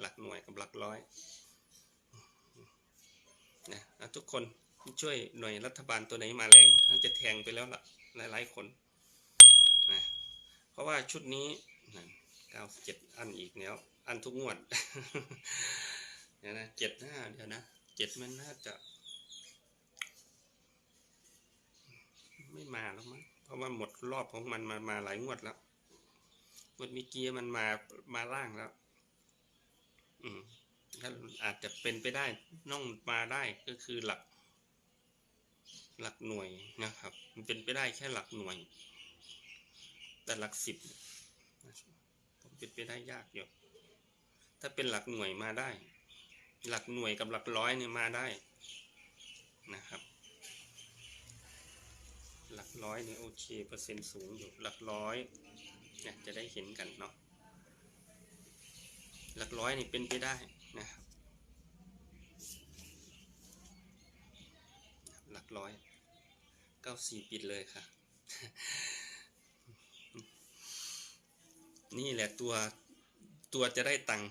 หลักหน่วยกับหลักร้อยนะทุกคนช่วยหน่วยรัฐบาลตัวไหนมาแรงท่านจะแทงไปแล้วล่ะหลายๆคนนะเพราะว่าชุดนี้เก้าเจ็ดอันอีกแล้ว อันทุกงวดเดี๋ยวนะเจ็ดห้าเดี๋ยวนะเจ็ดมันน่าจะ ไม่มาแล้วมั้งเพราะว่าหมดรอบของมันมามาหลายงวดแล้วงวดเมีกี้มันมามาล่างแล้ว อืมถ้าอาจจะเป็นไปได้น้องมาได้ก็คือหลัก หลักหน่วยนะครับ มันเป็นไปได้แค่หลักหน่วย แต่หลักสิบผมเป็นไปได้ยากอยู่ถ้าเป็นหลักหน่วยมาได้ หลักหน่วยกับหลักร้อยเนี่ยมาได้นะครับ หลักร้อยเนี่ยโอเคเปอร์เซ็นต์สูงอยู่หลักร้อยเนี่ยจะได้เห็นกันเนาะ หลักร้อยนี่เป็นไปได้นะครับ หลักร้อยเก้าสี่ปิดเลยค่ะ นี่แหละตัวตัวจะได้ตังค์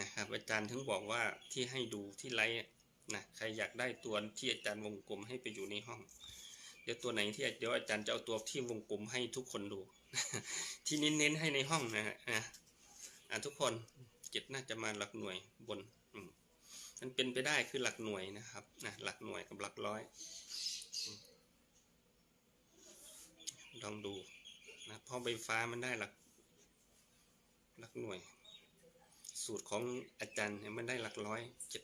นะครับ อาจารย์ถึงบอกว่าที่ให้ดูที่ไลฟ์นะใครอยากได้ตัวที่อาจารย์วงกลมให้ไปอยู่ในห้อง เดี๋ยวตัวไหนที่เดี๋ยวอาจารย์จะเอาตัวที่วงกลมให้ทุกคนดู ที่เน้นๆให้ในห้องนะฮะอะอะทุกคน เจ็ดน่าจะมาหลักหน่วยบนมันเป็นไปได้คือหลักหน่วยนะครับนะหลักหน่วยกับหลักร้อย ลองดูนะเพราะใบฟ้ามันได้หลักหลักหน่วย สูตรของอาจารย์เนี่ยมันได้หลักร้อยเจ็ด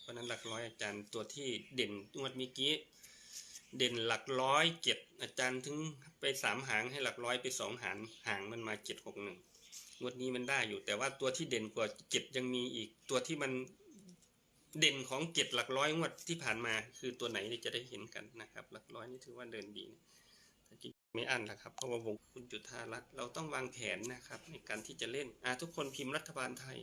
เพราะฉะนั้นหลักร้อยอาจารย์ตัวที่เด่นงวดเมื่อกี้ เด่นหลักร้อยเจ็ดอาจารย์ถึงไปสามหางให้หลักร้อยไปสองหางหางมันมาเจ็ดหกหนึ่งงวดนี้มันได้อยู่ แต่ว่าตัวที่เด่นกว่าเจ็ดยังมีอีกตัวที่มันเด่นของเจ็ดหลักร้อยงวดที่ผ่านมา คือตัวไหนจะได้เห็นกันนะครับ หลักร้อยนี่ถือว่าเดินดีนะจริงไม่อั้นละครับเพราะว่าวงคุณจุธารัตน์เราต้องวางแผนนะครับ ในการที่จะเล่นอะทุกคนพิมพ์รัฐบาลไทย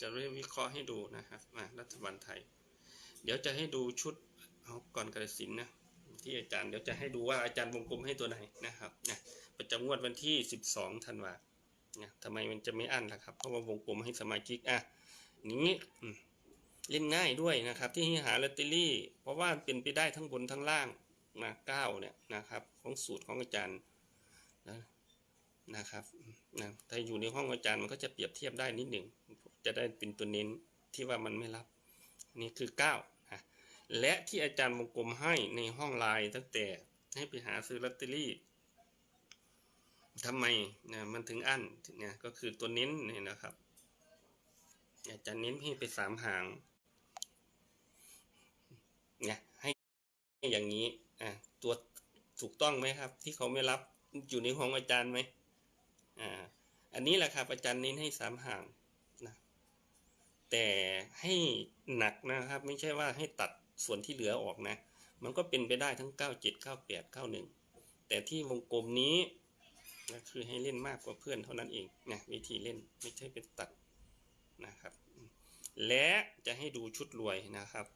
จะเริ่มวิเคราะห์ให้ดูนะครับมารัฐบาลไทย เดี๋ยวจะให้ดูชุด เอาก่อนกระสินนะที่อาจารย์เดี๋ยวจะให้ดูว่าอาจารย์วงกลมให้ตัวไหนนะครับนะประจำงวดวันที่ 12ธันวานะทำไมมันจะไม่อั้นล่ะครับ เพราะว่าวงกลมให้สมาชิกอะนี้เล่นง่ายด้วยนะครับ ที่หาลอตเตอรี่ เพราะว่าเป็นไปได้ทั้งบนทั้งล่างนะเก้าเนี่ยนะครับของสูตรของอาจารย์นะนะครับนะถ้าอยู่ในห้องอาจารย์มันก็จะเปรียบเทียบได้นิดหนึ่งจะได้เป็นตัวเน้นที่ว่ามันไม่รับ นี่คือ9นะ และที่อาจารย์วงกลมให้ในห้องไลน์ตั้งแต่ให้ไปหาซื้อลอตเตอรี่ทำไมนะมันถึงอั้นเนี่ยก็คือตัวเน้นเนี่ยนะครับอาจารย์เน้นให้ไปสามหางเนี่ยให้อย่างนี้อะตัวถูกต้องไหมครับ ที่เขาไม่รับอยู่ในห้องอาจารย์ไหมอ่าอันนี้แหละครับ อาจารย์เน้นให้สามหางนะแต่ให้หนักนะครับ ไม่ใช่ว่าให้ตัด ส่วนที่เหลือออกนะ มันก็เป็นไปได้ทั้ง 97 98 91 แต่ที่วงกลมนี้นะคือให้เล่นมากกว่าเพื่อนเท่านั้นเองนะวิธีเล่นไม่ใช่เป็นตัดนะครับ และจะให้ดูชุดรวยนะครับ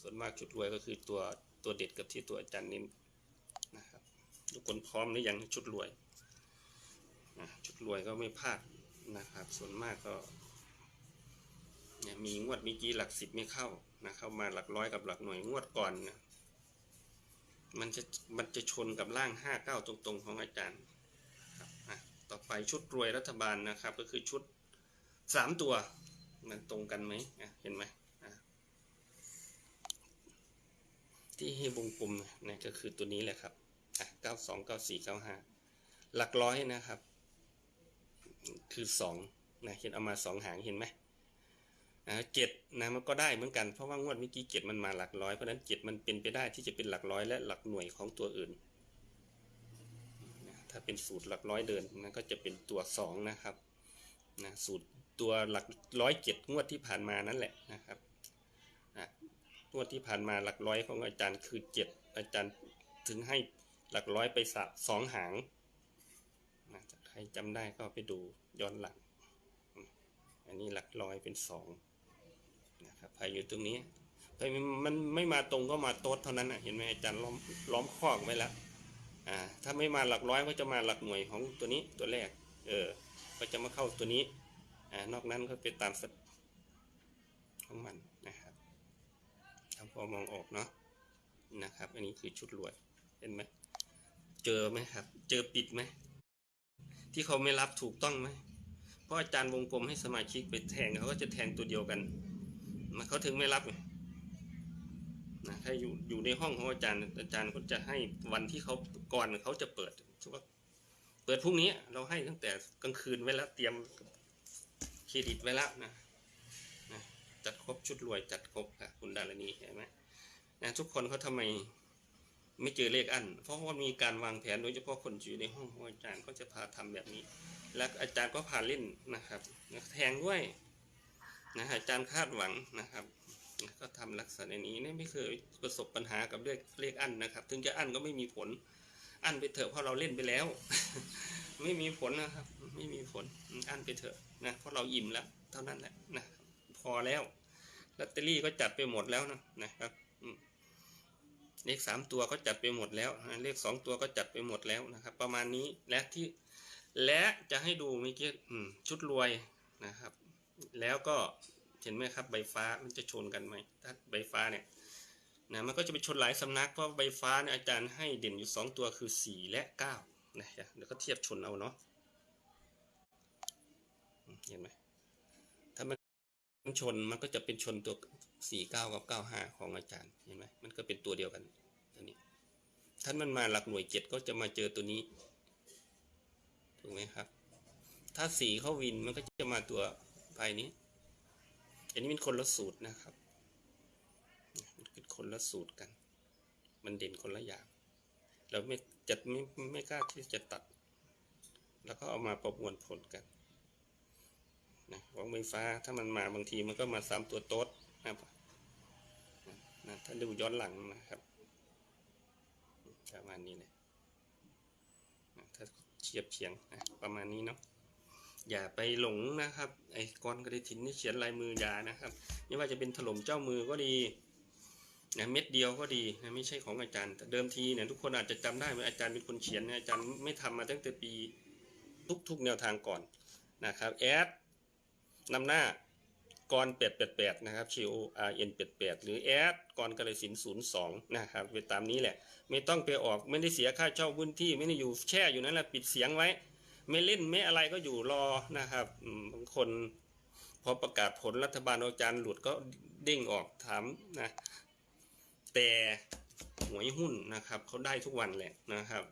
ส่วนมากชุดรวยก็คือตัวตัวเด็ดกับที่ตัวอาจารย์เน้นนะครับทุกคนพร้อมหรือยังชุดรวยนะชุดรวยก็ไม่พลาดนะครับ ส่วนมากก็ เนี่ยมีงวดเมื่อกี้หลักสิบไม่เข้านะเข้ามาหลักร้อยกับหลักหน่วยงวดก่อนเนี่ยมันจะมันจะชนกับล่างห้าเก้าตรงๆของอาจารย์ครับอะต่อไปชุดรวยรัฐบาลนะครับ ก็คือชุดสามตัวมันตรงกันไหมเห็นไหมที่ให้วงกลมเนี่ยก็คือตัวนี้แหละครับอะเก้าสองเก้าสี่เก้าห้าหลักร้อยนะครับ คือสองนะเห็นเอามาสองหางเห็นไหม เจ็ดนะมันก็ได้เหมือนกันเพราะว่างวดเมื่อกี้เจ็ดมันมาหลักร้อยเพราะนั้นเจ็ดมันเป็นไปได้ที่จะเป็นหลักร้อยและหลักหน่วยของตัวอื่น ถ้าเป็นสูตรหลักร้อยเดินนะก็จะเป็นตัวสองนะครับนะสูตรตัวหลักร้อยเจ็ดงวดที่ผ่านมานั่นแหละนะครับอะงวดที่ผ่านมาหลักร้อยของอาจารย์คือเจ็ดอาจารย์ถึงให้หลักร้อยไปสะสองหางนะใครจำได้ก็ไปดูย้อนหลัง อันนี้หลักร้อยเป็นสอง นะครับใครอยู่ตรงนี้ใครมันไม่มาตรงก็มาโต๊ดเท่านั้นนะเห็นไหมอาจารย์ล้อมล้อมคอกไว้แล้วอ่าถ้าไม่มาหลักร้อยก็จะมาหลักหน่วยของตัวนี้ตัวแรก เออ ก็จะมาเข้าตัวนี้อ่านอกนั้นก็เป็นตามสของมันนะครับถ้าพอมองออกเนาะนะครับ อันนี้คือชุดรวดเห็นไหมเจอไหมครับ เจอปิดไหมที่เขาไม่รับถูกต้องไหมเพราะอาจารย์วงกลมให้สมาชิกไปแทงเขาก็จะแทงตัวเดียวกัน มันเขาถึงไม่รับนะถ้าอยู่อยู่ในห้องของอาจารย์ อาจารย์ก็จะให้วันที่เขาก่อนเขาจะเปิดสมมุติว่าเปิดพรุ่งนี้เราให้ตั้งแต่กลางคืนไว้แล้วเตรียมเครดิตไว้แล้วนะนะจัดครบชุดรวยจัดครบค่ะคุณดารณีเห็นไหมนะทุกคนเขาทำไมไม่เจอเลขอัน เพราะว่ามีการวางแผนโดยเฉพาะคนอยู่ในห้องของอาจารย์เขาจะพาทำแบบนี้ และอาจารย์ก็พาเล่นนะครับแทงด้วย นะอาจารย์คาดหวังนะครับ ก็ทำลักษณะนี้เนี่ยไม่เคยประสบปัญหากับเลขเลขอั้นนะครับ ถึงจะอั้นก็ไม่มีผล อั้นไปเถอะเพราะเราเล่นไปแล้ว ไม่มีผลนะครับ ไม่มีผลอั้นไปเถอะนะเพราะเราอิ่มแล้ว เท่านั้นแหละนะพอแล้วลอตเตอรี่ก็จัดไปหมดแล้วนะนะครับเลขสามตัวก็จัดไปหมดแล้วเลขสองตัวก็จัดไปหมดแล้วนะครับ ประมาณนี้และที่และจะให้ดูเมื่อกี้ชุดรวยนะครับ แล้วก็เห็นไหมครับใบฟ้ามันจะชนกันไหมถ้าใบฟ้าเนี่ยนะมันก็จะไปชนหลายสำนักเพราะใบฟ้าเนี่ยอาจารย์ให้เด่นอยู่สองตัวคือสี่และเก้านะเดี๋ยวก็เทียบชนเอาเนาะเห็นไหมถ้ามันชนมันก็จะเป็นชนตัวสี่เก้ากับเก้าห้าของอาจารย์เห็นไหมมันก็เป็นตัวเดียวกันตัวนี้ถ้ามันมาหลักหน่วยเจ็ดก็จะมาเจอตัวนี้ถูกไหมครับ ถ้าสีเข้าวินมันก็จะมาตัว ภายนี้ อันนี้เป็นคนละสูตรนะครับมันเป็นคนละสูตรกัน มันเด่นคนละอย่าง เราไม่จัดไม่ไม่กล้าที่จะตัด แล้วก็เอามาประมวลผลกันนะของไฟฟ้าถ้ามันมาบางทีมันก็มาสามตัวโต๊ดนะครับนะถ้าดูย้อนหลังนะครับประมาณนี้เลยนะถ้าเทียบเคียงนะประมาณนี้เนาะ อย่าไปหลงนะครับไอ้กรกระถินนี่เขียนลายมือยานะครับไม่ว่าจะเป็นถล่มเจ้ามือก็ดีนะเม็ดเดียวก็ดีนะไม่ใช่ของอาจารย์แต่เดิมทีเนี่ยทุกคนอาจจะจำได้ว่าอาจารย์เป็นคนเขียนนะอาจารย์ไม่ทำมาตั้งแต่ปีทุกๆแนวทางก่อนนะครับแอดนำหน้ากรแปดแปดแปดนะครับ Q O R N แปดแปดหรือแอดกรกระสินศูนย์สองนะครับไปตามนี้แหละ ไม่ต้องไปออกไม่ได้เสียค่าเช่าพื้นที่ไม่ได้อยู่แช่อยู่นั่นแหละปิดเสียงไว้ ไม่เล่นไม่อะไรก็อยู่รอนะครับบางคนพอประกาศผลรัฐบาลอาจารย์หลุดก็เด้งออกถามนะแต่หวยหุ้นนะครับเขาได้ทุกวันแหละนะครับ